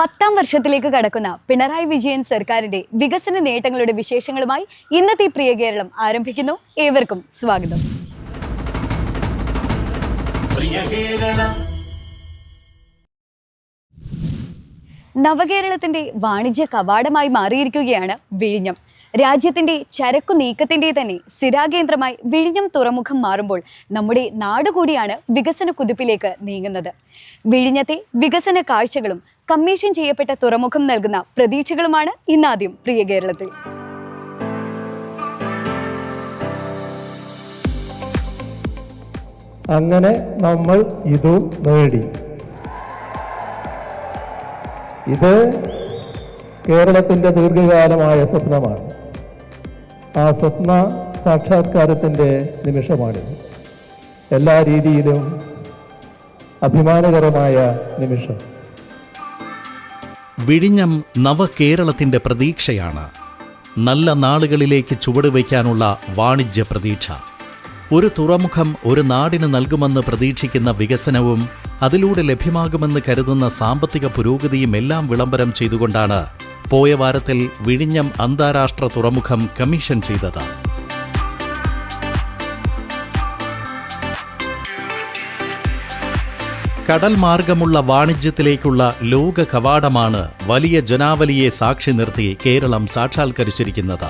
പത്താം വർഷത്തിലേക്ക് കടക്കുന്ന പിണറായി വിജയൻ സർക്കാരിന്റെ വികസന നേട്ടങ്ങളുടെ വിശേഷങ്ങളുമായി ഇന്നത്തെ പ്രിയ കേരളം ആരംഭിക്കുന്നു. ഏവർക്കും സ്വാഗതം. നവകേരളത്തിന്റെ വാണിജ്യ കവാടമായി മാറിയിരിക്കുകയാണ് വിഴിഞ്ഞം. രാജ്യത്തിന്റെ ചരക്കു നീക്കത്തിന്റെ തന്നെ സ്ഥിരാകേന്ദ്രമായി വിഴിഞ്ഞം തുറമുഖം മാറുമ്പോൾ നമ്മുടെ നാടുകൂടിയാണ് വികസന കുതിപ്പിലേക്ക് നീങ്ങുന്നത്. വിഴിഞ്ഞത്തെ വികസന കാഴ്ചകളും കമ്മീഷൻ ചെയ്യപ്പെട്ട തുറമുഖം നൽകുന്ന പ്രതീക്ഷകളുമാണ് ഇന്നാദ്യം പ്രിയ കേരളത്തിൽ. അങ്ങനെ നമ്മൾ ഇതും നേടി. ഇത് കേരളത്തിന്റെ ദീർഘകാലമായ സ്വപ്നമാണ്. ആ സ്വപ്ന സാക്ഷാത്കാരത്തിന്റെ നിമിഷമാണിത്. എല്ലാ രീതിയിലും അഭിമാനകരമായ നിമിഷം. വിഴിഞ്ഞം നവകേരളത്തിന്റെ പ്രതീക്ഷയാണ്. നല്ല നാളുകളിലേക്ക് ചുവടുവയ്ക്കാനുള്ള വാണിജ്യ പ്രതീക്ഷ. ഒരു തുറമുഖം ഒരു നാടിന് നൽകുമെന്ന് പ്രതീക്ഷിക്കുന്ന വികസനവും അതിലൂടെ ലഭ്യമാകുമെന്ന് കരുതുന്ന സാമ്പത്തിക പുരോഗതിയും എല്ലാം വിളംബരം ചെയ്തുകൊണ്ടാണ് പോയ വാരത്തിൽ വിഴിഞ്ഞം അന്താരാഷ്ട്ര തുറമുഖം കമ്മീഷൻ ചെയ്തത്. കടൽ മാർഗമുള്ള വാണിജ്യത്തിലേക്കുള്ള ലോക കവാടമാണ് വലിയ ജനാവലിയെ സാക്ഷി നിർത്തി കേരളം സാക്ഷാത്കരിച്ചിരിക്കുന്നത്.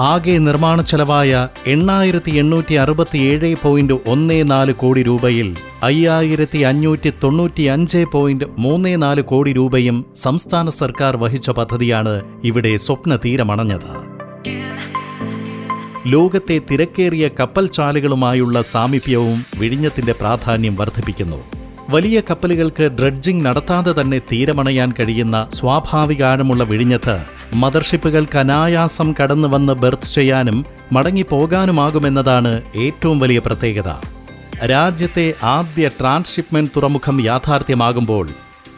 ആകെ നിർമ്മാണ ചെലവായ എണ്ണായിരത്തി എണ്ണൂറ്റി അറുപത്തിയേഴ് പോയിന്റ് ഒന്ന് നാല് കോടി രൂപയിൽ അയ്യായിരത്തി അഞ്ഞൂറ്റി തൊണ്ണൂറ്റി അഞ്ച് പോയിന്റ് മൂന്ന് നാല് കോടി രൂപയും സംസ്ഥാന സർക്കാർ വഹിച്ച പദ്ധതിയാണ് ഇവിടെ സ്വപ്ന തീരമണഞ്ഞത് ലോകത്തെ തിരക്കേറിയ കപ്പൽ ചാലുകളുമായുള്ള സാമീപ്യവും വിഴിഞ്ഞത്തിന്റെ പ്രാധാന്യം വർദ്ധിപ്പിക്കുന്നു. വലിയ കപ്പലുകൾക്ക് ഡ്രഡ്ജിംഗ് നടത്താതെ തന്നെ തീരമണയാൻ കഴിയുന്ന സ്വാഭാവികാഴമുള്ള വിഴിഞ്ഞത്ത് മദർഷിപ്പുകൾക്ക് അനായാസം കടന്നു വന്ന് ബെർത്ത് ചെയ്യാനും മടങ്ങിപ്പോകാനുമാകുമെന്നതാണ് ഏറ്റവും വലിയ പ്രത്യേകത. രാജ്യത്തെ ആദ്യ ട്രാൻസ്ഷിപ്മെന്റ് തുറമുഖം യാഥാർത്ഥ്യമാകുമ്പോൾ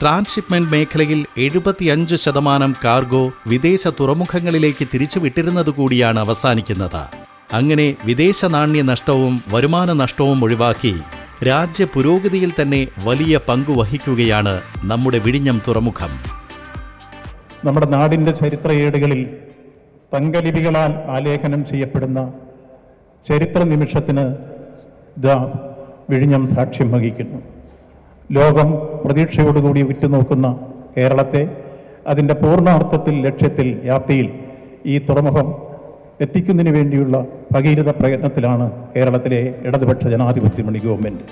ട്രാൻസ്ഷിപ്മെന്റ് മേഖലയിൽ എഴുപത്തിയഞ്ച് ശതമാനം കാർഗോ വിദേശ തുറമുഖങ്ങളിലേക്ക് തിരിച്ചുവിട്ടിരുന്നത് കൂടിയാണ് അവസാനിക്കുന്നത്. അങ്ങനെ വിദേശ നാണ്യ നഷ്ടവും വരുമാന നഷ്ടവും ഒഴിവാക്കി രാജ്യ പുരോഗതിയിൽ തന്നെ വലിയ പങ്കു വഹിക്കുകയാണ് നമ്മുടെ വിഴിഞ്ഞം തുറമുഖം. നമ്മുടെ നാടിന്റെ ചരിത്രയേടുകളിൽ തങ്കലിപികളാൽ ആലേഖനം ചെയ്യപ്പെടുന്ന ചരിത്ര നിമിഷത്തിന് ദാസ് വിഴിഞ്ഞം സാക്ഷ്യം വഹിക്കുന്നു. ലോകം പ്രതീക്ഷയോടുകൂടി ഉറ്റുനോക്കുന്ന കേരളത്തെ അതിന്റെ പൂർണാർത്ഥത്തിൽ ലക്ഷ്യത്തിൽ വ്യാപ്തിയിൽ ഈ തുറമുഖം എത്തിക്കുന്നതിന് വേണ്ടിയുള്ള ഭഗീരഥ പ്രയത്നത്തിലാണ് കേരളത്തിലെ ഇടതുപക്ഷ ജനാധിപത്യ മണി ഗവൺമെന്റ്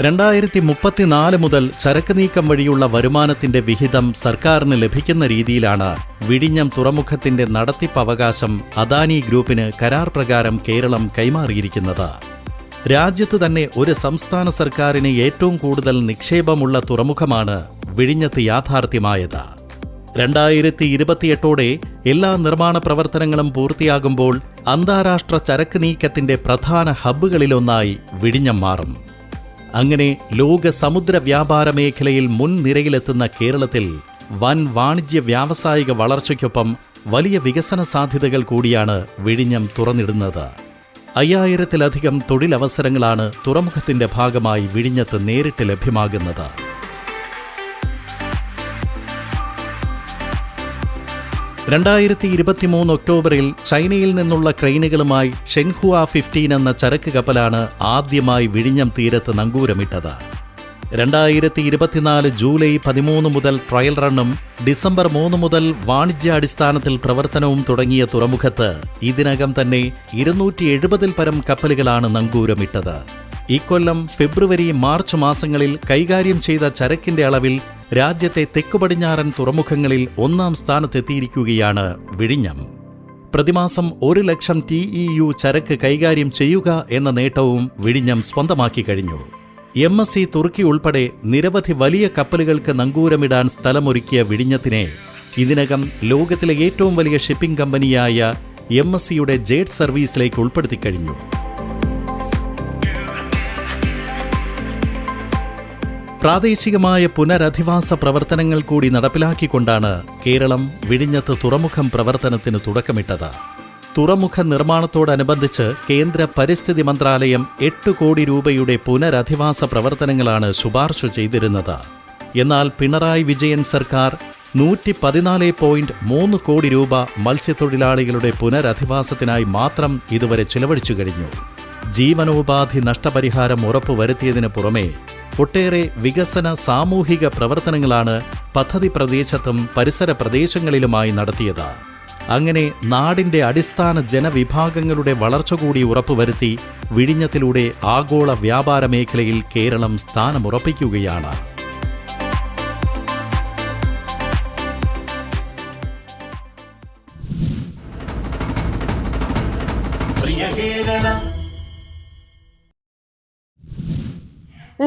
രണ്ടായിരത്തി മുപ്പത്തിനാല് മുതൽ ചരക്ക് നീക്കം വഴിയുള്ള വരുമാനത്തിന്റെ വിഹിതം സർക്കാരിന് ലഭിക്കുന്ന രീതിയിലാണ് വിഴിഞ്ഞം തുറമുഖത്തിന്റെ നടത്തിപ്പ് അവകാശം അദാനി ഗ്രൂപ്പിന് കരാർ പ്രകാരം കേരളം കൈമാറിയിരിക്കുന്നത്. രാജ്യത്ത് തന്നെ ഒരു സംസ്ഥാന സർക്കാരിന് ഏറ്റവും കൂടുതൽ നിക്ഷേപമുള്ള തുറമുഖമാണ് വിഴിഞ്ഞത്ത് യാഥാർത്ഥ്യമായത്. രണ്ടായിരത്തി ഇരുപത്തിയെട്ടോടെ എല്ലാ നിർമ്മാണ പ്രവർത്തനങ്ങളും പൂർത്തിയാകുമ്പോൾ അന്താരാഷ്ട്ര ചരക്ക് നീക്കത്തിന്റെ പ്രധാന ഹബ്ബുകളിലൊന്നായി വിഴിഞ്ഞം മാറും. അങ്ങനെ ലോക സമുദ്ര വ്യാപാര മേഖലയിൽ മുൻനിരയിലെത്തുന്ന കേരളത്തിൽ വൻ വാണിജ്യ വ്യാവസായിക വളർച്ചയ്ക്കൊപ്പം വലിയ വികസന സാധ്യതകൾ കൂടിയാണ് വിഴിഞ്ഞം തുറന്നിടുന്നത്. അയ്യായിരത്തിലധികം തൊഴിലവസരങ്ങളാണ് തുറമുഖത്തിന്റെ ഭാഗമായി വിഴിഞ്ഞത്ത് നേരിട്ട് ലഭ്യമാകുന്നത്. രണ്ടായിരത്തി ഇരുപത്തിമൂന്ന് ഒക്ടോബറിൽ ചൈനയിൽ നിന്നുള്ള ക്രെയിനുകളുമായി ഷെൻഹുവ ഫിഫ്റ്റീൻ എന്ന ചരക്ക് കപ്പലാണ് ആദ്യമായി വിഴിഞ്ഞം തീരത്ത് നങ്കൂരമിട്ടത്. രണ്ടായിരത്തി ഇരുപത്തിനാല് ജൂലൈ പതിമൂന്ന് മുതൽ ട്രയൽ റണ്ണും ഡിസംബർ മൂന്ന് മുതൽ വാണിജ്യാടിസ്ഥാനത്തിൽ പ്രവർത്തനവും തുടങ്ങിയ തുറമുഖത്ത് ഇതിനകം തന്നെ ഇരുന്നൂറ്റി എഴുപതിൽ പരം കപ്പലുകളാണ് നങ്കൂരമിട്ടത്. ഇക്കൊല്ലം ഫെബ്രുവരി മാർച്ച് മാസങ്ങളിൽ കൈകാര്യം ചെയ്ത ചരക്കിന്റെ അളവിൽ രാജ്യത്തെ തെക്കുപടിഞ്ഞാറൻ തുറമുഖങ്ങളിൽ ഒന്നാം സ്ഥാനത്തെത്തിയിരിക്കുകയാണ് വിഴിഞ്ഞം. പ്രതിമാസം ഒരു ലക്ഷം ടി ഇ യു ചരക്ക് കൈകാര്യം ചെയ്യുക എന്ന നേട്ടവും വിഴിഞ്ഞം സ്വന്തമാക്കി കഴിഞ്ഞു. എം എസ് സി തുർക്കി ഉൾപ്പെടെ നിരവധി വലിയ കപ്പലുകൾക്ക് നങ്കൂരമിടാൻ സ്ഥലമൊരുക്കിയ വിഴിഞ്ഞത്തിനെ ഇതിനകം ലോകത്തിലെ ഏറ്റവും വലിയ ഷിപ്പിംഗ് കമ്പനിയായ എം എസ് സിയുടെ ജേറ്റ് സർവീസിലേക്ക് ഉൾപ്പെടുത്തി പ്രാദേശികമായ പുനരധിവാസ പ്രവർത്തനങ്ങൾ കൂടി നടപ്പിലാക്കിക്കൊണ്ടാണ് കേരളം വിഴിഞ്ഞത്ത് തുറമുഖം പ്രവർത്തനത്തിന് തുടക്കമിട്ടത്. തുറമുഖ നിർമ്മാണത്തോടനുബന്ധിച്ച് കേന്ദ്ര പരിസ്ഥിതി മന്ത്രാലയം എട്ട് കോടി രൂപയുടെ പുനരധിവാസ പ്രവർത്തനങ്ങളാണ് ശുപാർശ ചെയ്തിരുന്നത്. എന്നാൽ പിണറായി വിജയൻ സർക്കാർ നൂറ്റി പതിനാല് പോയിന്റ് മൂന്ന് കോടി രൂപ മത്സ്യത്തൊഴിലാളികളുടെ പുനരധിവാസത്തിനായി മാത്രം ഇതുവരെ ചിലവഴിച്ചു കഴിഞ്ഞു. ജീവനോപാധി നഷ്ടപരിഹാരം ഉറപ്പുവരുത്തിയതിനു പുറമെ ഒട്ടേറെ വികസന സാമൂഹിക പ്രവർത്തനങ്ങളാണ് പദ്ധതി പ്രദേശത്തും പരിസര പ്രദേശങ്ങളിലുമായി നടത്തിയത്. അങ്ങനെ നാടിന്റെ അടിസ്ഥാന ജനവിഭാഗങ്ങളുടെ വളർച്ച കൂടി ഉറപ്പുവരുത്തി വിഴിഞ്ഞത്തിലൂടെ ആഗോള വ്യാപാര മേഖലയിൽ കേരളം സ്ഥാനമുറപ്പിക്കുകയാണ്.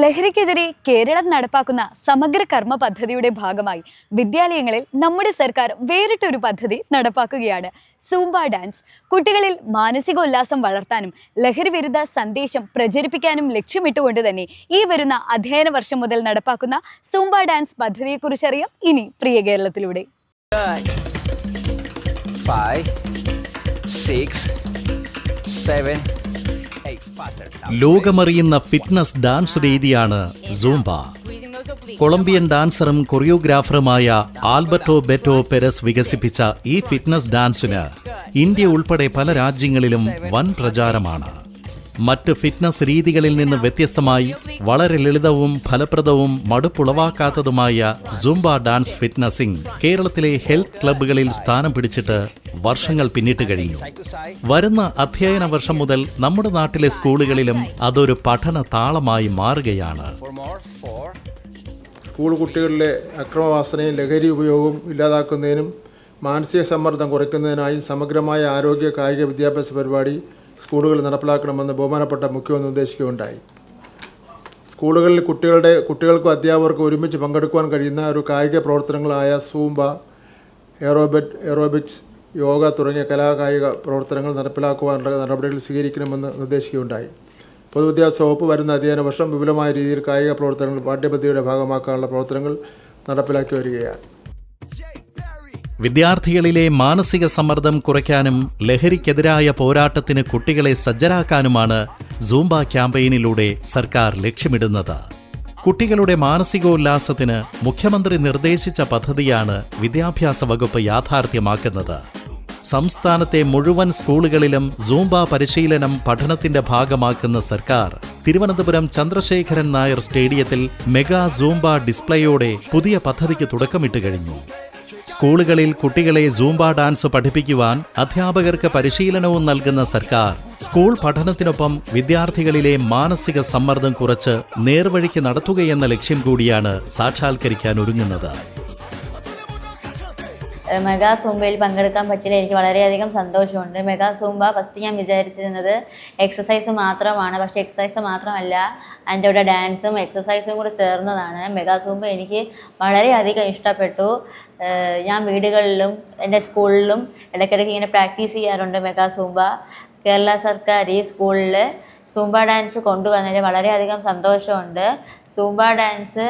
ലഹരിക്കെതിരെ കേരളം നടപ്പാക്കുന്ന സമഗ്ര കർമ്മ പദ്ധതിയുടെ ഭാഗമായി വിദ്യാലയങ്ങളിൽ നമ്മുടെ സർക്കാർ വേറിട്ടൊരു പദ്ധതി നടപ്പാക്കുകയാണ് സൂംബ ഡാൻസ് കുട്ടികളിൽ മാനസികോല്ലാസം വളർത്താനും ലഹരി വിരുദ്ധ സന്ദേശം പ്രചരിപ്പിക്കാനും ലക്ഷ്യമിട്ടുകൊണ്ട് തന്നെ ഈ വരുന്ന അധ്യയന വർഷം മുതൽ നടപ്പാക്കുന്ന സൂംബ ഡാൻസ് പദ്ധതിയെക്കുറിച്ചറിയാം ഇനി പ്രിയ കേരളത്തിലൂടെ five, six, seven. ലോകമറിയുന്ന ഫിറ്റ്നസ് ഡാൻസ് രീതിയാണ് സൂംബ കൊളംബിയൻ ഡാൻസറും കൊറിയോഗ്രാഫറുമായ ആൽബർട്ടോ ബെറ്റോ പെരസ് വികസിപ്പിച്ച ഈ ഫിറ്റ്നസ് ഡാൻസിന് ഇന്ത്യ ഉൾപ്പെടെ പല രാജ്യങ്ങളിലും വൻ പ്രചാരമാണ്. മറ്റ് ഫിറ്റ്നസ് രീതികളിൽ നിന്ന് വ്യത്യസ്തമായി വളരെ ലളിതവും ഫലപ്രദവും മടുപ്പുളവാക്കാത്തതുമായ സുംബ ഡാൻസ് ഫിറ്റ്നസിംഗ് കേരളത്തിലെ ഹെൽത്ത് ക്ലബ്ബുകളിൽ സ്ഥാനം പിടിച്ചിട്ട് വർഷങ്ങൾ പിന്നിട്ട് കഴിഞ്ഞു വരുന്ന അധ്യയന വർഷം മുതൽ നമ്മുടെ നാട്ടിലെ സ്കൂളുകളിലും അതൊരു പഠന താളമായി മാറുകയാണ്. സ്കൂൾ കുട്ടികളിലെ അക്രമവാസനയും ലഹരി ഉപയോഗവും ഇല്ലാതാക്കുന്നതിനും മാനസിക സമ്മർദ്ദം കുറയ്ക്കുന്നതിനായി സമഗ്രമായ ആരോഗ്യ കായിക വിദ്യാഭ്യാസ പരിപാടി സ്കൂളുകളിൽ നടപ്പിലാക്കണമെന്ന് ബഹുമാനപ്പെട്ട മുഖ്യമന്ത്രി നിർദ്ദേശിക്കുകയുണ്ടായി. സ്കൂളുകളിൽ കുട്ടികളുടെ കുട്ടികൾക്കും അധ്യാപകർക്കും ഒരുമിച്ച് പങ്കെടുക്കുവാൻ കഴിയുന്ന ഒരു കായിക പ്രവർത്തനങ്ങളായ സൂംബ എറോബറ്റ് എറോബിക്സ് യോഗ തുടങ്ങിയ കലാകായിക പ്രവർത്തനങ്ങൾ നടപ്പിലാക്കുവാനുള്ള നടപടികൾ സ്വീകരിക്കണമെന്ന് നിർദ്ദേശിക്കുകയുണ്ടായി. പൊതുവിദ്യാഭ്യാസ വകുപ്പ് വരുന്ന അധ്യയന വർഷം വിപുലമായ രീതിയിൽ കായിക പ്രവർത്തനങ്ങൾ പാഠ്യപദ്ധതിയുടെ ഭാഗമാക്കാനുള്ള പ്രവർത്തനങ്ങൾ നടപ്പിലാക്കി വരികയാണ്. വിദ്യാർത്ഥികളിലെ മാനസിക സമ്മർദ്ദം കുറയ്ക്കാനും ലഹരിക്കെതിരായ പോരാട്ടത്തിന് കുട്ടികളെ സജ്ജരാക്കാനുമാണ് സൂംബ ക്യാമ്പയിനിലൂടെ സർക്കാർ ലക്ഷ്യമിടുന്നത്. കുട്ടികളുടെ മാനസികോല്ലാസത്തിന് മുഖ്യമന്ത്രി നിർദ്ദേശിച്ച പദ്ധതിയാണ് വിദ്യാഭ്യാസ വകുപ്പ് യാഥാർത്ഥ്യമാക്കുന്നത്. സംസ്ഥാനത്തെ മുഴുവൻ സ്കൂളുകളിലും സൂംബ പരിശീലനം പഠനത്തിന്റെ ഭാഗമാക്കുന്ന സർക്കാർ തിരുവനന്തപുരം ചന്ദ്രശേഖരൻ നായർ സ്റ്റേഡിയത്തിൽ മെഗാ സൂംബ ഡിസ്പ്ലേയോടെ പുതിയ പദ്ധതിക്ക് തുടക്കമിട്ട് കഴിഞ്ഞു. സ്കൂളുകളിൽ കുട്ടികളെ സൂംബ ഡാൻസ് പഠിപ്പിക്കുവാൻ അധ്യാപകർക്ക് പരിശീലനവും നൽകുന്ന സർക്കാർ. സ്കൂൾ പഠനത്തിനൊപ്പം വിദ്യാർത്ഥികളിലെ മാനസിക സമ്മർദ്ദം കുറച്ച് നേർവഴിക്ക് നടത്തുകയെന്ന ലക്ഷ്യം കൂടിയാണ് സാക്ഷാത്കരിക്കാൻ ഒരുങ്ങുന്നത്. മെഗാ സൂംബയിൽ പങ്കെടുക്കാൻ പറ്റിയതിൽ എനിക്ക് വളരെയധികം സന്തോഷമുണ്ട്. മെഗാ സൂംബ ഫസ്റ്റ് ഞാൻ വിചാരിച്ചിരുന്നത് എക്സസൈസ് മാത്രമാണ്. പക്ഷേ എക്സസൈസ് മാത്രമല്ല അതിന്റെ കൂടെ ഡാൻസും എക്സസൈസും കൂടെ ചേർന്നതാണ്. മെഗാ സൂംബ എനിക്ക് വളരെയധികം ഇഷ്ടപ്പെട്ടു. ഞാൻ വീടുകളിലും എന്റെ സ്കൂളിലും ഇടയ്ക്കിടയ്ക്ക് ഇങ്ങനെ പ്രാക്ടീസ് ചെയ്യാറുണ്ട് മെഗാ സൂംബ കേരള സർക്കാർ ഈ സ്കൂളിൽ സൂംബ ഡാൻസ് കൊണ്ടുവന്നതിൽ വളരെയധികം സന്തോഷമുണ്ട്. സൂംബ ഡാൻസ്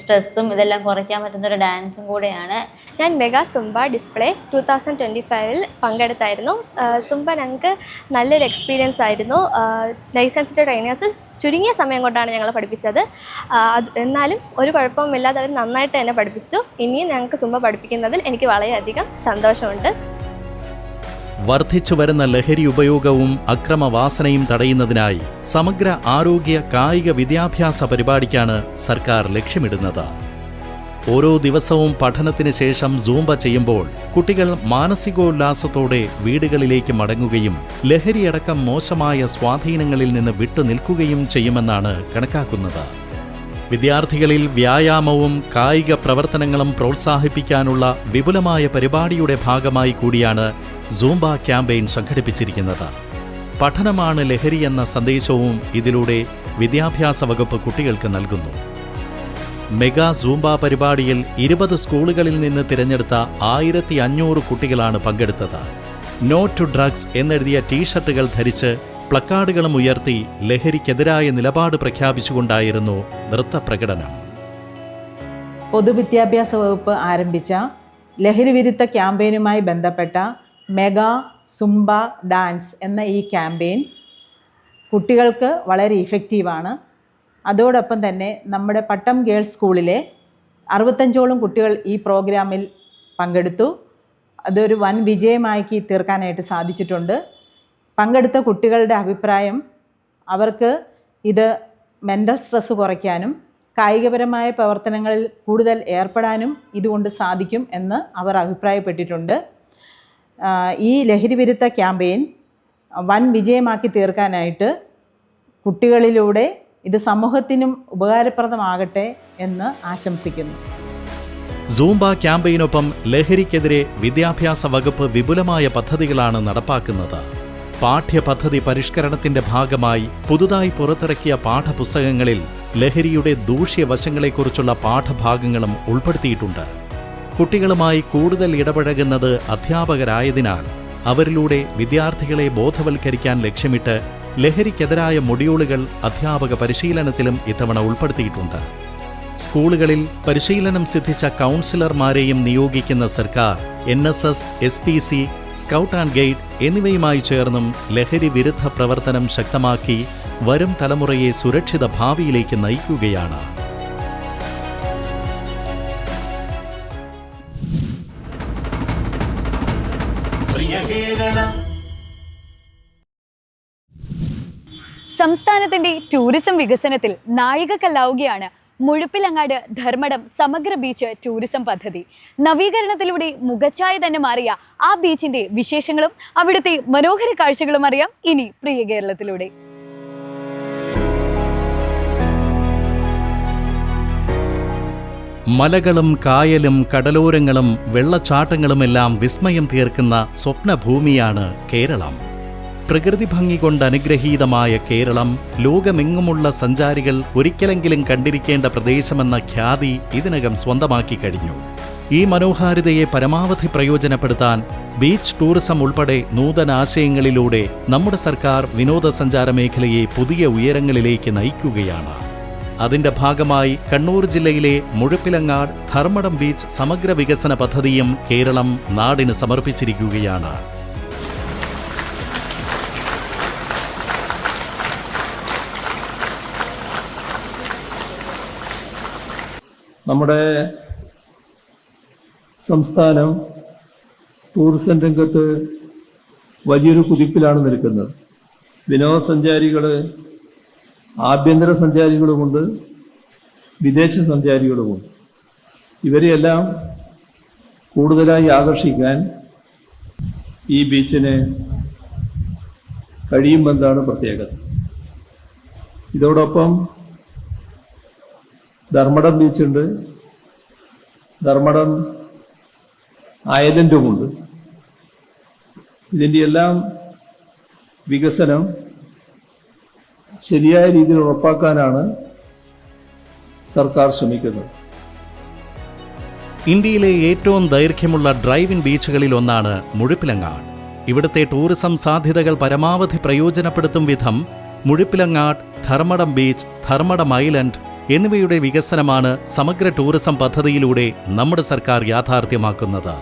സ്ട്രെസ്സും ഇതെല്ലാം കുറയ്ക്കാൻ പറ്റുന്ന ഒരു ഡാൻസും കൂടെയാണ്. ഞാൻ mega Zumba display two thousand twenty ഫൈവിൽ പങ്കെടുത്തായിരുന്നു സുംബ ഞങ്ങൾക്ക് നല്ലൊരു എക്സ്പീരിയൻസ് ആയിരുന്നു. ലൈസൻസ്ഡ് ട്രെയിനേഴ്സ് ചുരുങ്ങിയ സമയം കൊണ്ടാണ് ഞങ്ങളെ പഠിപ്പിച്ചത്. എന്നാലും ഒരു കുഴപ്പവുമില്ലാതെ അവർ നന്നായിട്ട് തന്നെ പഠിപ്പിച്ചു. ഇനിയും ഞങ്ങൾക്ക് സുംബ പഠിപ്പിക്കുന്നതിൽ എനിക്ക് വളരെയധികം സന്തോഷമുണ്ട്. വർദ്ധിച്ചു വരുന്ന ലഹരി ഉപയോഗവും അക്രമവാസനയും തടയുന്നതിനായി സമഗ്ര ആരോഗ്യ കായിക വിദ്യാഭ്യാസ പരിപാടിക്കാണ് സർക്കാർ ലക്ഷ്യമിടുന്നത്. ഓരോ ദിവസവും പഠനത്തിന് ശേഷം സൂംബ ചെയ്യുമ്പോൾ കുട്ടികൾ മാനസികോല്ലാസത്തോടെ വീടുകളിലേക്ക് മടങ്ങുകയും ലഹരിയടക്കം മോശമായ സ്വാധീനങ്ങളിൽ നിന്ന് വിട്ടുനിൽക്കുകയും ചെയ്യുമെന്നാണ് കണക്കാക്കുന്നത്. വിദ്യാർത്ഥികളിൽ വ്യായാമവും കായിക പ്രവർത്തനങ്ങളും പ്രോത്സാഹിപ്പിക്കാനുള്ള വിപുലമായ പരിപാടിയുടെ ഭാഗമായി കൂടിയാണ് സൂംബ ക്യാമ്പയിൻ സംഘടിപ്പിച്ചിരിക്കുന്നത്. പഠനമാണ് ലഹരി എന്ന സന്ദേശവും ഇതിലൂടെ വിദ്യാഭ്യാസ വകുപ്പ് കുട്ടികൾക്ക് നൽകുന്നു. മെഗാ സൂംബ പരിപാടിയിൽ ഇരുപത് സ്കൂളുകളിൽ നിന്ന് തിരഞ്ഞെടുത്ത ആയിരത്തി അഞ്ഞൂറ് കുട്ടികളാണ് പങ്കെടുത്തത്. നോ ടു ഡ്രഗ്സ് എന്നെഴുതിയ ടീഷർട്ടുകൾ ധരിച്ച് പ്ലക്കാർഡുകളും ഉയർത്തി ലഹരിക്കെതിരായ നിലപാട് പ്രഖ്യാപിച്ചുകൊണ്ടായിരുന്നു നൃത്തപ്രകടനം. പൊതുവിദ്യാഭ്യാസ വകുപ്പ് ആരംഭിച്ച ലഹരി വിരുദ്ധ ക്യാമ്പയിനുമായി ബന്ധപ്പെട്ട മെഗാ സുംബ ഡാൻസ് എന്ന ഈ ക്യാമ്പയിൻ കുട്ടികൾക്ക് വളരെ ഇഫക്റ്റീവാണ് അതോടൊപ്പം തന്നെ നമ്മുടെ പട്ടം ഗേൾസ് സ്കൂളിലെ അറുപത്തഞ്ചോളം കുട്ടികൾ ഈ പ്രോഗ്രാമിൽ പങ്കെടുത്തു. അതൊരു വൻ വിജയമാക്കി തീർക്കാനായിട്ട് സാധിച്ചിട്ടുണ്ട്. പങ്കെടുത്ത കുട്ടികളുടെ അഭിപ്രായം അവർക്ക് ഇത് മെന്റൽ സ്ട്രെസ് കുറയ്ക്കാനും കായികപരമായ പ്രവർത്തനങ്ങളിൽ കൂടുതൽ ഏർപ്പെടാനും ഇതുകൊണ്ട് സാധിക്കും എന്ന് അവർ അഭിപ്രായപ്പെട്ടിട്ടുണ്ട്. ഈ ലഹരി വിരുദ്ധ ക്യാമ്പയിൻ വൻ വിജയമാക്കി തീർക്കാനായിട്ട് കുട്ടികളിലൂടെ ഇത് സമൂഹത്തിനും ഉപകാരപ്രദമാകട്ടെ എന്ന് ആശംസിക്കുന്നു. സൂംബ ക്യാമ്പയിനൊപ്പം ലഹരിക്കെതിരെ വിദ്യാഭ്യാസ വകുപ്പ് വിപുലമായ പദ്ധതികളാണ് നടപ്പാക്കുന്നത്. പാഠ്യപദ്ധതി പരിഷ്കരണത്തിന്റെ ഭാഗമായി പുതുതായി പുറത്തിറക്കിയ പാഠപുസ്തകങ്ങളിൽ ലഹരിയുടെ ദൂഷ്യവശങ്ങളെക്കുറിച്ചുള്ള പാഠഭാഗങ്ങളും ഉൾപ്പെടുത്തിയിട്ടുണ്ട്. കുട്ടികളുമായി കൂടുതൽ ഇടപഴകുന്നത് അധ്യാപകരായതിനാൽ അവരിലൂടെ വിദ്യാർത്ഥികളെ ബോധവൽക്കരിക്കാൻ ലക്ഷ്യമിട്ട് ലഹരിക്കെതിരായ മൊഡ്യൂളുകൾ അധ്യാപക പരിശീലനത്തിലും ഇത്തവണ ഉൾപ്പെടുത്തിയിട്ടുണ്ട്. സ്കൂളുകളിൽ പരിശീലനം സിദ്ധിച്ച കൗൺസിലർമാരെയും നിയോഗിക്കുന്ന സർക്കാർ N S S S P C scout and guide എന്നിവയുമായി ചേർന്നും ലഹരി വിരുദ്ധ പ്രവർത്തനം ശക്തമാക്കി വരും തലമുറയെ സുരക്ഷിത ഭാവിയിലേക്ക് നയിക്കുകയാണ്. സംസ്ഥാനത്തിന്റെ ടൂറിസം വികസനത്തിൽ നാഴികക്കല്ലാവുകയാണ്. മുഴുപ്പിലങ്ങാട് ധർമ്മടം സമഗ്ര ബീച്ച് ടൂറിസം പദ്ധതി. നവീകരണത്തിലൂടെ മുഖച്ഛായ തന്നെ മാറിയ ആ ബീച്ചിന്റെ വിശേഷങ്ങളും അവിടുത്തെ മനോഹര കാഴ്ചകളും അറിയാം ഇനി പ്രിയ കേരളത്തിലൂടെ. മലകളും കായലും കടലോരങ്ങളും വെള്ളച്ചാട്ടങ്ങളുമെല്ലാം വിസ്മയം തീർക്കുന്ന സ്വപ്നഭൂമിയാണ് കേരളം. പ്രകൃതി ഭംഗി കൊണ്ട് അനുഗ്രഹീതമായ കേരളം ലോകമെങ്ങുമുള്ള സഞ്ചാരികൾ ഒരിക്കലെങ്കിലും കണ്ടിരിക്കേണ്ട പ്രദേശമെന്ന ഖ്യാതി ഇതിനകം സ്വന്തമാക്കി കഴിഞ്ഞു. ഈ മനോഹാരിതയെ പരമാവധി പ്രയോജനപ്പെടുത്താൻ ബീച്ച് ടൂറിസം ഉൾപ്പെടെ നൂതനാശയങ്ങളിലൂടെ നമ്മുടെ സർക്കാർ വിനോദസഞ്ചാര മേഖലയെ പുതിയ ഉയരങ്ങളിലേക്ക് നയിക്കുകയാണ്. അതിന്റെ ഭാഗമായി കണ്ണൂർ ജില്ലയിലെ മുഴുപ്പിലങ്ങാട് ധർമ്മടം ബീച്ച് സമഗ്ര വികസന പദ്ധതിയും കേരളം നാടിന് സമർപ്പിച്ചിരിക്കുകയാണ്. നമ്മുടെ സംസ്ഥാനം ടൂറിസം രംഗത്ത് വലിയൊരു കുതിപ്പിലാണ് നിൽക്കുന്നത്. വിനോദസഞ്ചാരികൾ ആഭ്യന്തര സഞ്ചാരികളുമുണ്ട് വിദേശ സഞ്ചാരികളുമുണ്ട്. ഇവരെയെല്ലാം കൂടുതലായി ആകർഷിക്കാൻ ഈ ബീച്ചിന് കഴിയുമെന്നാണ് പ്രത്യേകത. ഇതോടൊപ്പം ധർമ്മടം ബീച്ചുണ്ട്. ധർമ്മടം ഐലൻഡുമുണ്ട്. ഇതിന്റെ എല്ലാം വികസനം ശരിയായ രീതിയിൽ ഉറപ്പാക്കാനാണ് സർക്കാർ ശ്രമിക്കുന്നത്. ഇന്ത്യയിലെ ഏറ്റവും ദൈർഘ്യമുള്ള ഡ്രൈവിൻ ബീച്ചുകളിൽ ഒന്നാണ് മുഴുപ്പിലങ്ങാട്. ഇവിടുത്തെ ടൂറിസം സാധ്യതകൾ പരമാവധി പ്രയോജനപ്പെടുത്തും വിധം മുഴുപ്പിലങ്ങാട് ധർമ്മടം ബീച്ച് ധർമ്മടം ഐലൻഡ് എന്നിവയുടെ വികസനമാണ് സമഗ്ര ടൂറിസം പദ്ധതിയിലൂടെ നമ്മുടെ സർക്കാർ യാഥാർത്ഥ്യമാക്കുന്നത്.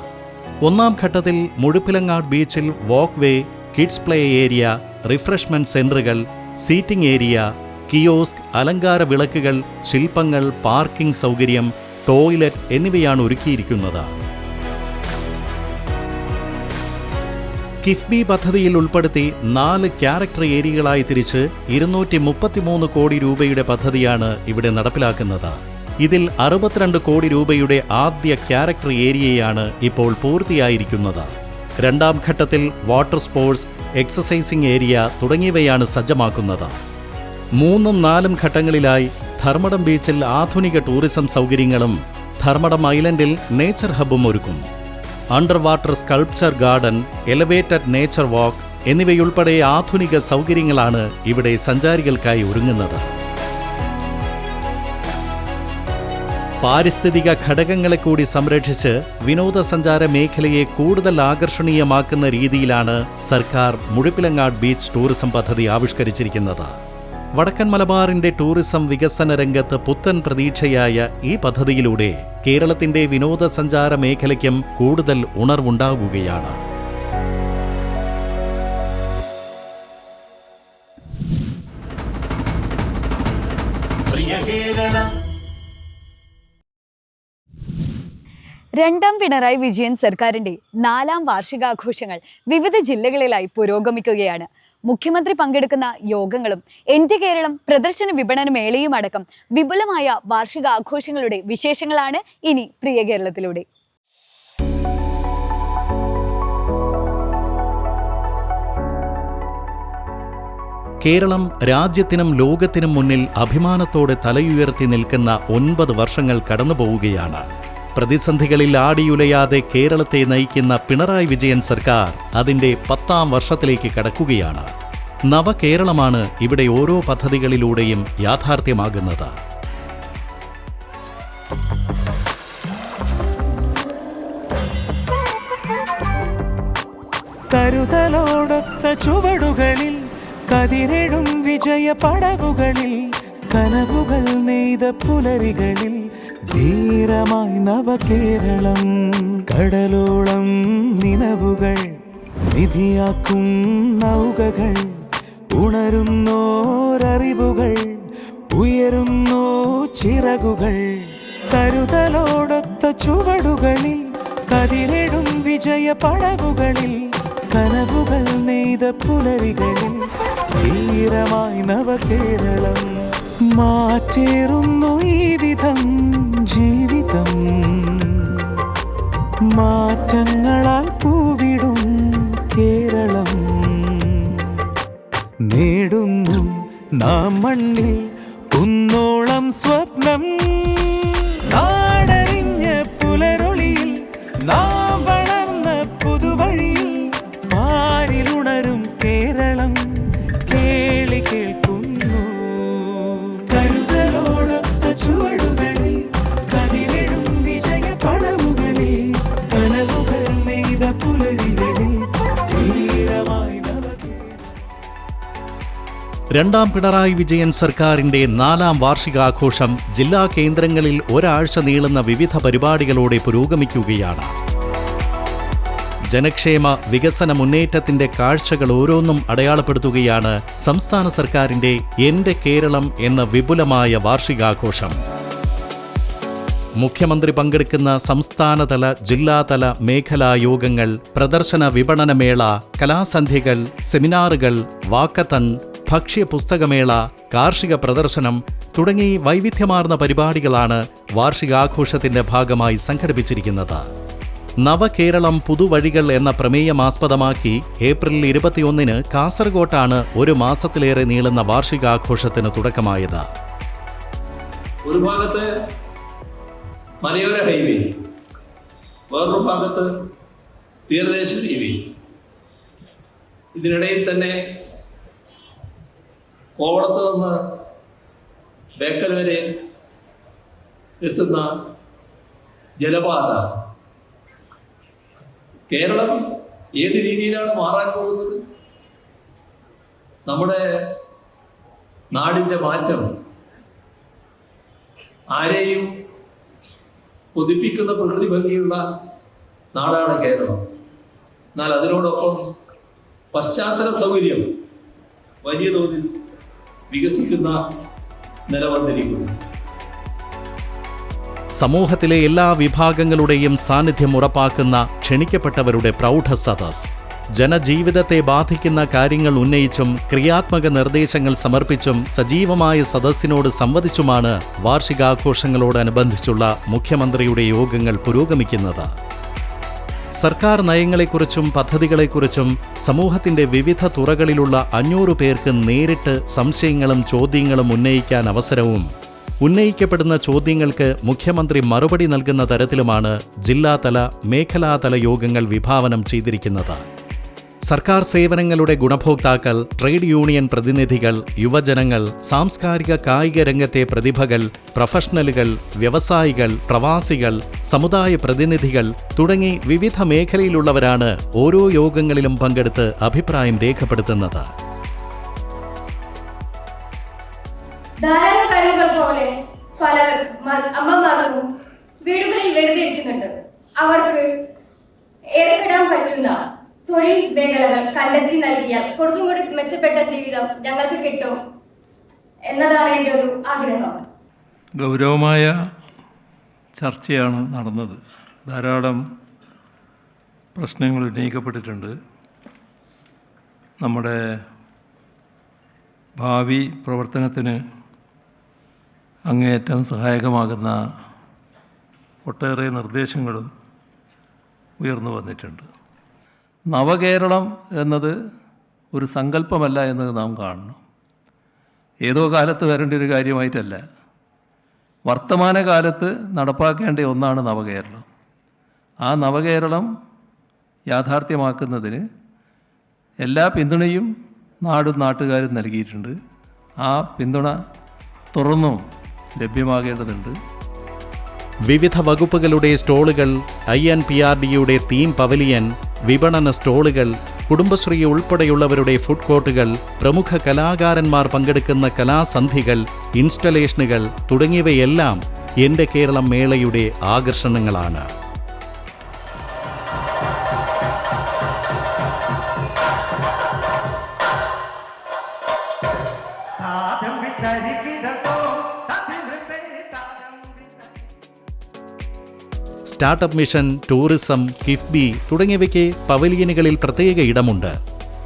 ഒന്നാം ഘട്ടത്തിൽ മുഴുപ്പിലങ്ങാട് ബീച്ചിൽ walk way kids play area refreshment സെന്ററുകൾ സീറ്റിംഗ് ഏരിയ കിയോസ്ക് അലങ്കാര വിളക്കുകൾ ശില്പങ്ങൾ പാർക്കിംഗ് സൗകര്യം ടോയ്ലറ്റ് എന്നിവയാണ് ഒരുക്കിയിരിക്കുന്നത്. കിഫ്ബി പദ്ധതിയിൽ ഉൾപ്പെടുത്തി നാല് ക്യാരക്ടർ ഏരിയകളായി തിരിച്ച് ഇരുന്നൂറ്റി മുപ്പത്തിമൂന്ന് കോടി രൂപയുടെ പദ്ധതിയാണ് ഇവിടെ നടപ്പിലാക്കുന്നത്. ഇതിൽ അറുപത്തിരണ്ട് കോടി രൂപയുടെ ആദ്യ ക്യാരക്ടർ ഏരിയയാണ് ഇപ്പോൾ പൂർത്തിയായിരിക്കുന്നത്. രണ്ടാം ഘട്ടത്തിൽ വാട്ടർ സ്പോർട്സ് എക്സസൈസിംഗ് ഏരിയ തുടങ്ങിയവയാണ് സജ്ജമാക്കുന്നത്. മൂന്നും നാലും ഘട്ടങ്ങളിലായി ധർമ്മടം ബീച്ചിൽ ആധുനിക ടൂറിസം സൗകര്യങ്ങളും ധർമ്മടം ഐലൻഡിൽ നേച്ചർ ഹബ്ബും ഒരുക്കും. Under water sculpture garden elevated nature walk എന്നിവയുൾപ്പെടെ ആധുനിക സൗകര്യങ്ങളാണ് ഇവിടെ സഞ്ചാരികൾക്കായി ഒരുങ്ങുന്നത്. പാരിസ്ഥിതിക ഘടകങ്ങളെ കൂടി സംരക്ഷിച്ച് വിനോദസഞ്ചാര മേഖലയെ കൂടുതൽ ആകർഷണീയമാക്കുന്ന രീതിയിലാണ് സർക്കാർ മുഴുപ്പിലങ്ങാട് ബീച്ച് ടൂറിസം പദ്ധതി ആവിഷ്കരിച്ചിരിക്കുന്നത്. വടക്കൻ മലബാറിന്റെ ടൂറിസം വികസന രംഗത്ത് പുത്തൻ പ്രതീക്ഷയായ ഈ പദ്ധതിയിലൂടെ കേരളത്തിന്റെ വിനോദസഞ്ചാര മേഖലയ്ക്കും കൂടുതൽ ഉണർവുണ്ടാകുകയാണ്. രണ്ടാം പിണറായി വിജയൻ സർക്കാരിന്റെ നാലാം വാർഷികാഘോഷങ്ങൾ വിവിധ ജില്ലകളിലായി പുരോഗമിക്കുകയാണ്. മുഖ്യമന്ത്രി പങ്കെടുക്കുന്ന യോഗങ്ങളും എന്റെ കേരളം പ്രദർശന വിപണന മേളയും അടക്കം വിപുലമായ വാർഷിക ആഘോഷങ്ങളുടെ വിശേഷങ്ങളാണ് ഇനി പ്രിയ കേരളത്തിലൂടെ. കേരളം രാജ്യത്തിനും ലോകത്തിനും മുന്നിൽ അഭിമാനത്തോടെ തലയുയർത്തി നിൽക്കുന്ന ഒൻപത് വർഷങ്ങൾ കടന്നുപോവുകയാണ്. പ്രതിസന്ധികളിൽ ആടിയുലയാതെ കേരളത്തെ നയിക്കുന്ന പിണറായി വിജയൻ സർക്കാർ അതിന്റെ പത്താം വർഷത്തിലേക്ക് കടക്കുകയാണ്. നവകേരളമാണ് ഇവിടെ ഓരോ പദ്ധതികളിലൂടെയും യാഥാർത്ഥ്യമാകുന്നത്. കരുതലോടൊത്ത ചുവടുകളിൽ കതിരെഴും വിജയ പടവുകളിൽ കനവുകൾ നെയ്ത പുലരികളിൽ ധീരമായി നവകേരളം കടലോളം നിലവുകൾ നിധിയാക്കും നൗകകൾ ഉണരുന്നോരറിവുകൾ ഉയരുന്നോ ചിറകുകൾ. കരുതലോടൊത്ത ചുവടുകളിൽ കതിരിടും വിജയ പടവുകളിൽ കനവുകൾ നെയ്ത പുലരികളിൽ ധീരമായി നവകേരളം മാറ്റേറുന്നു ഈ വിധം. മണ്ണിൽ രണ്ടാം പിണറായി വിജയൻ സർക്കാരിന്റെ നാലാം വാർഷികാഘോഷം ജില്ലാ കേന്ദ്രങ്ങളിൽ ഒരാഴ്ച നീളുന്ന വിവിധ പരിപാടികളോടെ പുരോഗമിക്കുകയാണ്. ജനക്ഷേമ വികസന മുന്നേറ്റത്തിന്റെ കാഴ്ചകൾ ഓരോന്നും അടയാളപ്പെടുത്തുകയാണ് സംസ്ഥാന സർക്കാരിന്റെ എന്റെ കേരളം എന്ന വിപുലമായ വാർഷികാഘോഷം. മുഖ്യമന്ത്രി പങ്കെടുക്കുന്ന സംസ്ഥാനതല ജില്ലാതല മേഖലാ യോഗങ്ങൾ പ്രദർശന വിപണനമേള കലാസന്ധ്യകൾ സെമിനാറുകൾ വാക്കത്തൺ ഭക്ഷ്യ പുസ്തകമേള കാർഷിക പ്രദർശനം തുടങ്ങി വൈവിധ്യമാർന്ന പരിപാടികളാണ് വാർഷികാഘോഷത്തിന്റെ ഭാഗമായി സംഘടിപ്പിച്ചിരിക്കുന്നത്. നവകേരളം പുതുവഴികൾ എന്ന പ്രമേയം ആസ്പദമാക്കി ഏപ്രിൽ ഇരുപത്തിയൊന്നിന് കാസർഗോട്ടാണ് ഒരു മാസത്തിലേറെ നീളുന്ന വാർഷികാഘോഷത്തിന് തുടക്കമായത്. ഒരു ഭാഗത്ത് മലയോര ഹൈവേ. വേറൊരു ഭാഗത്ത് തീരദേശ ഹൈവേ. ഇതിനിടയിൽ തന്നെ കോവളത്ത് നിന്ന് ബേക്കൽ വരെ എത്തുന്ന ജലപാത. കേരളം ഏത് രീതിയിലാണ് മാറാൻ പോകുന്നത്? നമ്മുടെ നാടിന്റെ മാറ്റം ആരെയും കൊതിപ്പിക്കുന്ന പ്രകൃതി ഭംഗിയുള്ള നാടാണ് കേരളം. എന്നാൽ അതിനോടൊപ്പം പശ്ചാത്തല സൗകര്യം വലിയ തോതിൽ വികസിക്കുന്ന നിലവന്നിരിക്കുന്നു സമൂഹത്തിലെ എല്ലാ വിഭാഗങ്ങളുടെയും സാന്നിധ്യം ഉറപ്പാക്കുന്ന ക്ഷണിക്കപ്പെട്ടവരുടെ പ്രൗഢ സദസ് ജനജീവിതത്തെ ബാധിക്കുന്ന കാര്യങ്ങൾ ഉന്നയിച്ചും ക്രിയാത്മക നിർദ്ദേശങ്ങൾ സമർപ്പിച്ചും സജീവമായ സദസ്സിനോട് സംവദിച്ചുമാണ് വാർഷികാഘോഷങ്ങളോടനുബന്ധിച്ചുള്ള മുഖ്യമന്ത്രിയുടെ യോഗങ്ങൾ പുരോഗമിക്കുന്നത്. സർക്കാർ നയങ്ങളെക്കുറിച്ചും പദ്ധതികളെക്കുറിച്ചും സമൂഹത്തിന്റെ വിവിധ തുറകളിലുള്ള അഞ്ഞൂറ് പേർക്ക് നേരിട്ട് സംശയങ്ങളും ചോദ്യങ്ങളും ഉന്നയിക്കാൻ അവസരവും ഉന്നയിക്കപ്പെടുന്ന ചോദ്യങ്ങൾക്ക് മുഖ്യമന്ത്രി മറുപടി നൽകുന്ന തരത്തിലുമാണ് ജില്ലാതല മേഖലാതല യോഗങ്ങൾ വിഭാവനം ചെയ്തിരിക്കുന്നത്. സർക്കാർ സേവനങ്ങളുടെ ഗുണഭോക്താക്കൾ ട്രേഡ് യൂണിയൻ പ്രതിനിധികൾ യുവജനങ്ങൾ സാംസ്കാരിക കായിക രംഗത്തെ പ്രതിഭകൾ പ്രൊഫഷണലുകൾ വ്യവസായികൾ പ്രവാസികൾ സമുദായ പ്രതിനിധികൾ തുടങ്ങി വിവിധ മേഖലയിലുള്ളവരാണ് ഓരോ യോഗങ്ങളിലും പങ്കെടുത്ത് അഭിപ്രായം രേഖപ്പെടുത്തുന്നത്. വീടുകളിൽ അവർക്ക് ഏർപ്പെടാൻ പറ്റുന്ന തൊഴിൽ മേഖലകൾ കണ്ടെത്തി നൽകിയാൽ കുറച്ചും കൂടി മെച്ചപ്പെട്ട ജീവിതം ഞങ്ങൾക്ക് കിട്ടും എന്നതാണ് എന്റെ ഒരു ആഗ്രഹം. ഗൗരവമായ ചർച്ചയാണ് നടന്നത്. ധാരാളം പ്രശ്നങ്ങൾ ഉന്നയിക്കപ്പെട്ടിട്ടുണ്ട്. നമ്മുടെ ഭാവി പ്രവർത്തനത്തിന് അങ്ങേയറ്റം സഹായകമാകുന്ന ഒട്ടേറെ നിർദ്ദേശങ്ങളും ഉയർന്നു വന്നിട്ടുണ്ട്. നവകേരളം എന്നത് ഒരു സങ്കല്പമല്ല എന്നത് നാം കാണണം. ഏതോ കാലത്ത് വരേണ്ട ഒരു കാര്യമായിട്ടല്ല. വർത്തമാനകാലത്ത് നടപ്പാക്കേണ്ട ഒന്നാണ് നവകേരളം. ആ നവകേരളം യാഥാർത്ഥ്യമാക്കുന്നതിന് എല്ലാ പിന്തുണയും നാടും നാട്ടുകാരും നൽകിയിട്ടുണ്ട്. ആ പിന്തുണ തുറന്നും ലഭ്യമാകേണ്ടതുണ്ട്. വിവിധ വകുപ്പുകളുടെ സ്റ്റോളുകൾ ഐ എൻ പി ആർ ഡിയുടെ തീം പവലിയൻ വിപണന സ്റ്റോളുകൾ കുടുംബശ്രീ ഉൾപ്പെടെയുള്ളവരുടെ ഫുഡ് കോർട്ടുകൾ പ്രമുഖ കലാകാരന്മാർ പങ്കെടുക്കുന്ന കലാസന്ധികൾ ഇൻസ്റ്റലേഷനുകൾ തുടങ്ങിയവയെല്ലാം എന്റെ കേരളം മേളയുടെ ആകർഷണങ്ങളാണ്. സ്റ്റാർട്ടപ്പ് മിഷൻ ടൂറിസം കിഫ്ബി തുടങ്ങിയവയ്ക്ക് പവലിയനുകളിൽ പ്രത്യേക ഇടമുണ്ട്.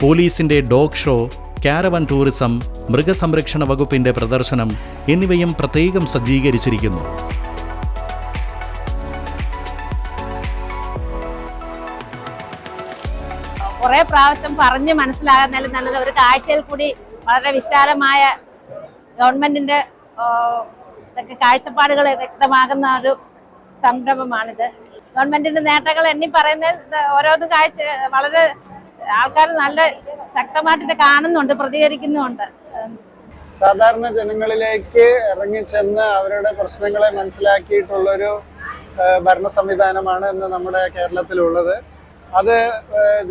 പോലീസിന്റെ ഡോഗ് ഷോ കാരവൻ ടൂറിസം മൃഗസംരക്ഷണ വകുപ്പിന്റെ പ്രദർശനം എന്നിവയും പ്രത്യേകം സജ്ജീകരിച്ചിരിക്കുന്നു. കുറെ പ്രാവശ്യം പറഞ്ഞ് മനസ്സിലാകുന്നതിലും നല്ലത് ഒരു കാഴ്ചയിൽ കൂടി വളരെ വിശാലമായ ഗവൺമെന്റിന്റെ കാഴ്ചപ്പാടുകൾ വ്യക്തമാകുന്ന ഒരു സംരംഭമാണിത്. ഗവൺമെന്റിന്റെ നേട്ടങ്ങൾ എണ്ണി പറയുന്ന ഓരോന്ന് കാഴ്ച വളരെ ആൾക്കാർ നല്ല ശക്തമായിട്ട് കാണുന്നുണ്ട് പ്രതികരിക്കുന്നുണ്ട് സാധാരണ ജനങ്ങളിലേക്ക് ഇറങ്ങിച്ചെന്ന് അവരുടെ പ്രശ്നങ്ങളെ മനസ്സിലാക്കിയിട്ടുള്ളൊരു ഭരണ സംവിധാനമാണ് ഇന്ന് നമ്മുടെ കേരളത്തിലുള്ളത്. അത്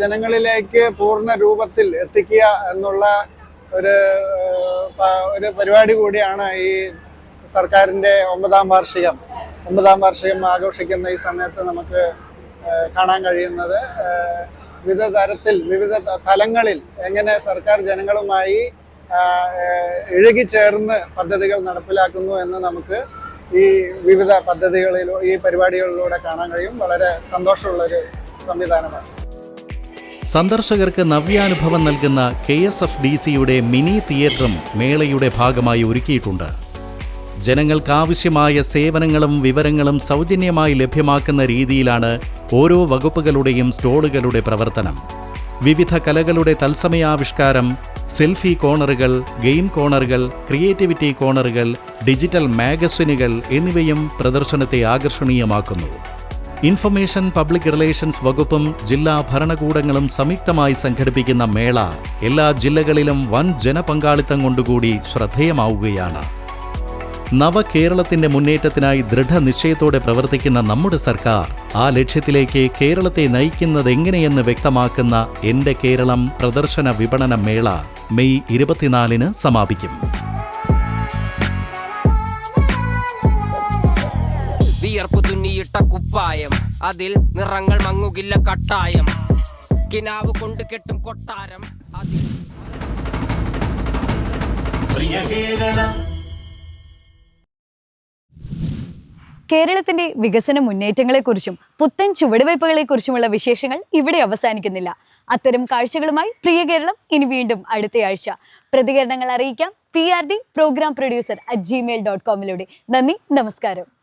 ജനങ്ങളിലേക്ക് പൂർണ രൂപത്തിൽ എത്തിക്കുക എന്നുള്ള ഒരു ഒരു പരിപാടി കൂടിയാണ് ഈ സർക്കാരിന്റെ ഒമ്പതാം വാർഷികം. ഒമ്പതാം വാർഷികം ആഘോഷിക്കുന്ന ഈ സമയത്ത് നമുക്ക് കാണാൻ കഴിയുന്നത് വിവിധ തരത്തിൽ വിവിധ തലങ്ങളിൽ എങ്ങനെ സർക്കാർ ജനങ്ങളുമായി ഇഴുകിച്ചേർന്ന് പദ്ധതികൾ നടപ്പിലാക്കുന്നു എന്ന് നമുക്ക് ഈ വിവിധ പദ്ധതികളിലൂ ഈ പരിപാടികളിലൂടെ കാണാൻ കഴിയും. വളരെ സന്തോഷമുള്ളൊരു സംവിധാനമാണ്. സന്ദർശകർക്ക് നവ്യാനുഭവം നൽകുന്ന കെ എസ് എഫ് ഡി സിയുടെ മിനി തിയേറ്ററും മേളയുടെ ഭാഗമായി ഒരുക്കിയിട്ടുണ്ട്. ജനങ്ങൾക്കാവശ്യമായ സേവനങ്ങളും വിവരങ്ങളും സൗജന്യമായി ലഭ്യമാക്കുന്ന രീതിയിലാണ് ഓരോ വകുപ്പുകളുടെയും സ്റ്റോളുകളുടെ പ്രവർത്തനം. വിവിധ കലകളുടെ തത്സമയാവിഷ്കാരം സെൽഫി കോണറുകൾ ഗെയിം കോണറുകൾ ക്രിയേറ്റിവിറ്റി കോണറുകൾ ഡിജിറ്റൽ മാഗസിനുകൾ എന്നിവയും പ്രദർശനത്തെ ആകർഷണീയമാക്കുന്നു. ഇൻഫർമേഷൻ പബ്ലിക് റിലേഷൻസ് വകുപ്പും ജില്ലാ ഭരണകൂടങ്ങളും സംയുക്തമായി സംഘടിപ്പിക്കുന്ന മേള എല്ലാ ജില്ലകളിലും വൻ ജനപങ്കാളിത്തം കൊണ്ടുകൂടി ശ്രദ്ധേയമാവുകയാണ്. നവകേരളത്തിന്റെ മുന്നേറ്റത്തിനായി ദൃഢനിശ്ചയത്തോടെ പ്രവർത്തിക്കുന്ന നമ്മുടെ സർക്കാർ ആ ലക്ഷ്യത്തിലേക്ക് കേരളത്തെ നയിക്കുന്നത് നയിക്കുന്നതെങ്ങനെയെന്ന് വ്യക്തമാക്കുന്ന എന്റെ കേരളം പ്രദർശന വിപണന മേള മെയ് ഇരുപത്തിനാലിന് സമാപിക്കും. വിയർപ്പ് തുന്നിയിട്ട കുപ്പായം അതിൽ നിറങ്ങൾ മങ്ങുകില്ല കട്ടായം. കിനാവ് കൊണ്ട് കെട്ടും കൊട്ടാരം അതിൽ പ്രിയ കേരളം കേരളത്തിന്റെ വികസന മുന്നേറ്റങ്ങളെക്കുറിച്ചും പുത്തൻ ചുവടുവയ്പ്പുകളെക്കുറിച്ചുമുള്ള വിശേഷങ്ങൾ ഇവിടെ അവസാനിക്കുന്നില്ല. അത്തരം കാഴ്ചകളുമായി പ്രിയ കേരളം ഇനി വീണ്ടും അടുത്തയാഴ്ച. പ്രതികരണങ്ങൾ അറിയിക്കാം. P R D programme producer at Gmail dot കോമിലൂടെ നന്ദി നമസ്കാരം.